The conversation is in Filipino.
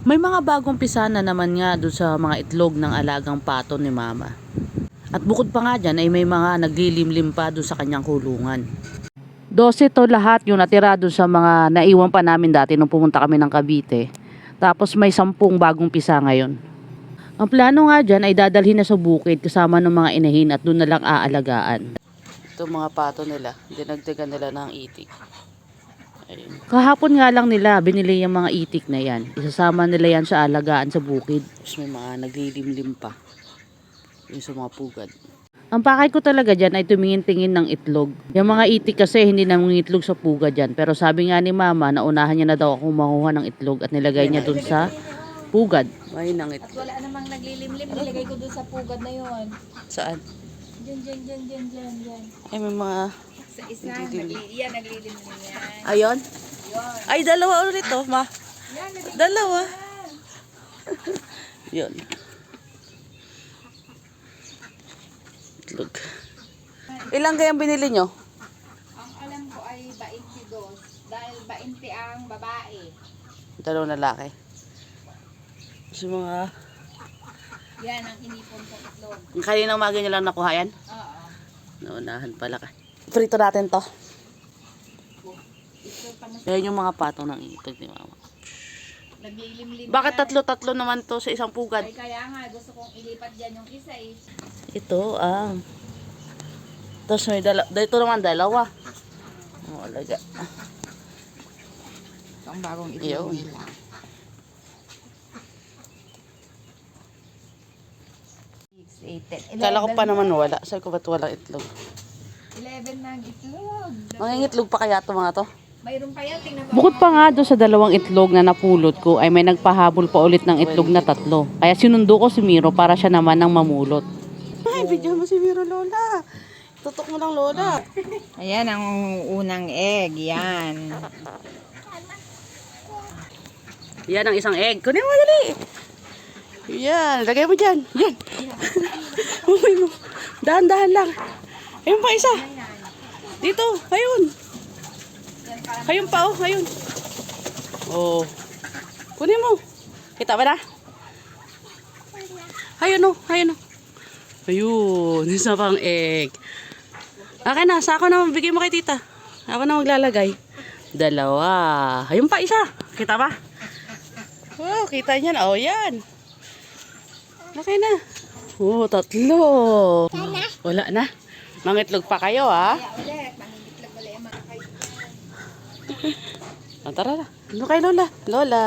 May mga bagong pisana naman nga doon sa mga itlog ng alagang pato ni mama. At bukod pa nga dyan ay may mga naglilimlim pa doon sa kanyang kulungan. 12 to lahat yung natira doon sa mga naiwan pa namin dati nung pumunta kami ng Cavite. Tapos may sampung bagong pisa ngayon. Ang plano nga dyan ay dadalhin na sa bukid kasama ng mga inahin at doon na lang aalagaan. Ito mga pato nila, dinagdagan nila ng itik. Kahapon nga lang nila binili yung mga itik na yan. Isasama nila yan sa alagaan sa bukid. Tapos may mga naglilimlim pa. Yung sa mga pugad. Ang pakay ko talaga dyan ay tumingin-tingin ng itlog. Yung mga itik kasi hindi nangingitlog sa pugad dyan. Pero sabi nga ni mama, naunahan niya na daw ako manguha ng itlog at nilagay niya dun sa pugad. May nang At wala namang naglilimlim, nilagay ko dun sa pugad na yon. Saan? Diyan, diyan, diyan, diyan, diyan, diyan. Ay, may mga... Sa isa, nagli yan, naglilimlim yan. Ayon? Yon. Ay, dalawa ulit to, ma. Yan, nagli- Dalawa. Yun. Itlog. Ilang kayang binili nyo? Ang alam ko ay 22. Dahil 20 ang babae. Dalawang lalaki. Sa mga... Yan ang inipon ko itlog. Kanina umaga nyo lang nakuha yan? Oo. Naunahan pala ka. Prito natin to. Itlog pa na Yan yung mga patong ng itlog ni mama. naglilimlim. Bakit tatlo-tatlo naman to sa isang pugad? Ay, kaya nga, gusto kong ilipat dyan yung isa eh. Ito, ah. Tapos may dala dito naman dalawa. Oh, alaga. Ito ang bagong Yun. nila. Six, eight, ten, Kala ko pa 11 naman wala. Sabi ko ba't walang itlog? 11 na ang itlog. Mga itlog pa kaya to mga to? Mayroon pa yan, tingnan mo. Bukod pa nga doon sa dalawang itlog na napulot ko ay may nagpahabol pa ulit ng itlog na tatlo. Kaya sinundo ko si Miro para siya naman ang mamulot. Ay, video mo si Miro Lola. Tutok mo lang Lola. Ayan ang unang egg, yan. Yan ang isang egg. Kunin mo dali. Yan, lagay mo dyan. Yan. Umuwi mo. Dahan-dahan lang. Ayun pa isa. Dito, ayun. Ayun pa oh, ayun. Oh. Kunin mo. Kita ba na? Ayun oh, ayun oh. Ayun, isa pang egg. Akin na, sa ako na bigay mo kay tita. Ako na maglalagay. Dalawa. Ayun pa isa. Kita ba? Wow, kita niyan. Oh, yan. Okay na. Oh, tatlo. Wala na. Mangitlog pa kayo, ha? Kaya ulit, mangingitlog ulit ang mga tara na. Ano kay Lola? Lola.